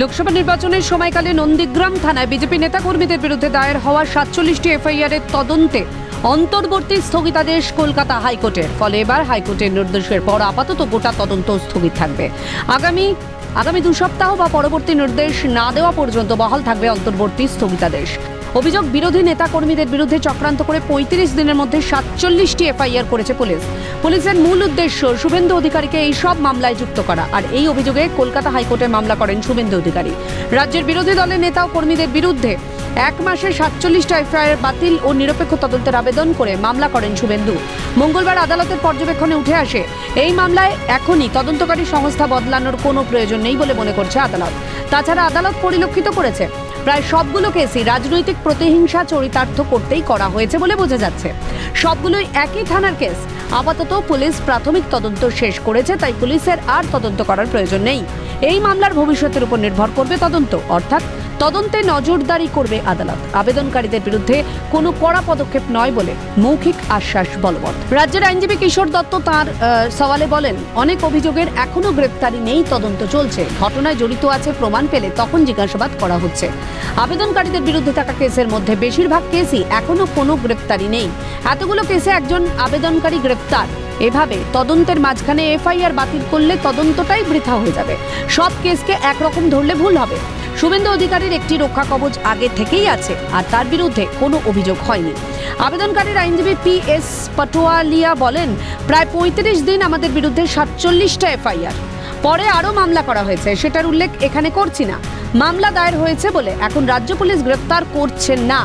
লোকসভা নির্বাচনের সময়কালে নন্দীগ্রাম থানায় বিজেপি নেতাকর্মীদের বিরুদ্ধে দায়ের হওয়া সাতচল্লিশটি এফআইআর এর তদন্তে অন্তর্বর্তী স্থগিতাদেশ কলকাতা হাইকোর্টের। ফলে এবার হাইকোর্টের নির্দেশের পর আপাতত গোটা তদন্ত স্থগিত থাকবে। আগামী আগামী দু সপ্তাহ বা পরবর্তী নির্দেশ না দেওয়া পর্যন্ত বহাল থাকবে অন্তর্বর্তী স্থগিতাদেশ। অভিযোগ, বিরোধী নেতা কর্মীদের বিরুদ্ধে চক্রান্ত করে পঁয়ত্রিশ দিনের মধ্যে সাতচল্লিশটি এফআইআর করেছে পুলিশ। পুলিশের মূল উদ্দেশ্য শুভেন্দু অধিকারীকে এই সব মামলায় যুক্ত করা। আর এই অভিযোগে কলকাতা হাইকোর্টে মামলা করেন শুভেন্দু অধিকারী। রাজ্যের বিরোধী দলের নেতা ও কর্মীদের বিরুদ্ধে এক মাসে সাতচল্লিশটা এফআইআর বাতিল ও নিরপেক্ষ তদন্তের আবেদন করে মামলা করেন শুভেন্দু। মঙ্গলবার আদালতের পর্যবেক্ষণে উঠে আসে, এই মামলায় এখনই তদন্তকারী সংস্থা বদলানোর কোনো প্রয়োজন নেই বলে মনে করছে আদালত। তাছাড়া আদালত পরিলক্ষিত করেছে প্রায় সবগুলো কেসই রাজনৈতিক প্রতিহিংসা চরিতার্থ করতেই করা হয়েছে বলে বোঝা যাচ্ছে। সবগুলোই একই থানার কেস। আপাতত পুলিশ প্রাথমিক তদন্ত শেষ করেছে, তাই পুলিশের আর তদন্ত করার প্রয়োজন নেই। এই মামলার ভবিষ্যতের উপর নির্ভর করবে তদন্ত, অর্থাৎ তদন্তে নজরদারি করবে আদালত। আবেদনকারীদের বিরুদ্ধে কোনো কড়া পদক্ষেপ নয় বলে মৌখিক আশ্বাস বলবৎ। রাজ্যের আইনজীবী কিশোর দত্ত তার সওয়ালে বলেন, অনেক অভিযোগের এখনও গ্রেপ্তারি নেই, তদন্ত চলছে। ঘটনায় জড়িত আছে প্রমাণ পেলে তখন জিজ্ঞাসাবাদ করা হচ্ছে। আবেদনকারীদের বিরুদ্ধে থাকা কেসের মধ্যে বেশিরভাগ কেসই এখনও কোনো গ্রেপ্তারি নেই। এতগুলো কেসে একজন আবেদনকারী গ্রেপ্তার। এভাবে তদন্তের মাঝখানে এফআইআর বাতিল করলে তদন্তটাই বৃথা হয়ে যাবে। সব কেসকে একরকম ধরলে ভুল হবে। শুভেন্দু অধিকারীর একটি রক্ষা কবচ আগে থেকেই আছে, আর তার বিরুদ্ধে কোনো অভিযোগ হয়নি। আবেদনকারীর আইনজীবী পি এস পাটোয়ালিয়া বলেন, প্রায় পঁয়ত্রিশ দিন আমাদের বিরুদ্ধে সাতচল্লিশটা এফআইআর। পরে আরও মামলা করা হয়েছে, সেটার উল্লেখ এখানে করছি না। মামলা দায়ের হয়েছে বলে এখন রাজ্য পুলিশ গ্রেপ্তার করছেন না।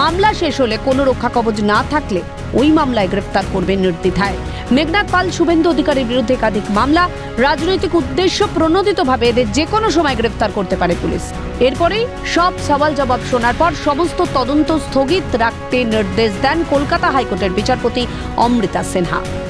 মামলা শেষ হলে কোনো রক্ষা কবচ না থাকলে ওই মামলায় গ্রেপ্তার করবে নির্দ্বিধায়। মেঘনাথ পাল শুভেন্দু অধিকারীর বিরুদ্ধে একাধিক মামলা। রাজনৈতিক উদ্দেশ্য প্রণোদিতভাবে এদের যে কোনো সময় গ্রেফতার করতে পারে পুলিশ। এরপরেই সব সওয়াল জবাব শোনার পর সমস্ত তদন্ত স্থগিত রাখতে নির্দেশ দেন কলকাতা হাইকোর্টের বিচারপতি অমৃতা সিনহা।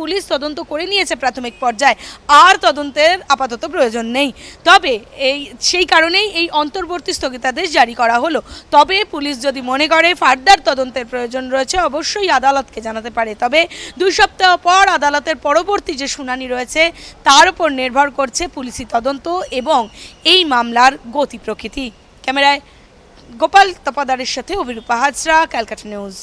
পুলিশ তদন্ত করে নিয়েছে প্রাথমিক পর্যায়ে। আর তদন্তের আপাতত প্রয়োজন নেই। তবে এই, সেই কারণেই এই অন্তর্বর্তী স্থগিতাদেশ জারি করা হলো। তবে পুলিশ যদি মনে করে ফার্দার তদন্তের প্রয়োজন রয়েছে, অবশ্যই আদালতকে জানাতে পারে। তবে দুই সপ্তাহ পর আদালতের পরবর্তী যে শুনানি রয়েছে, তার উপর নির্ভর করছে পুলিশি তদন্ত এবং এই মামলার গতি প্রকৃতি। ক্যামেরায় গোপাল তপাদারের সাথে অভিরূপা হাজরা, ক্যালকাটা নিউজ।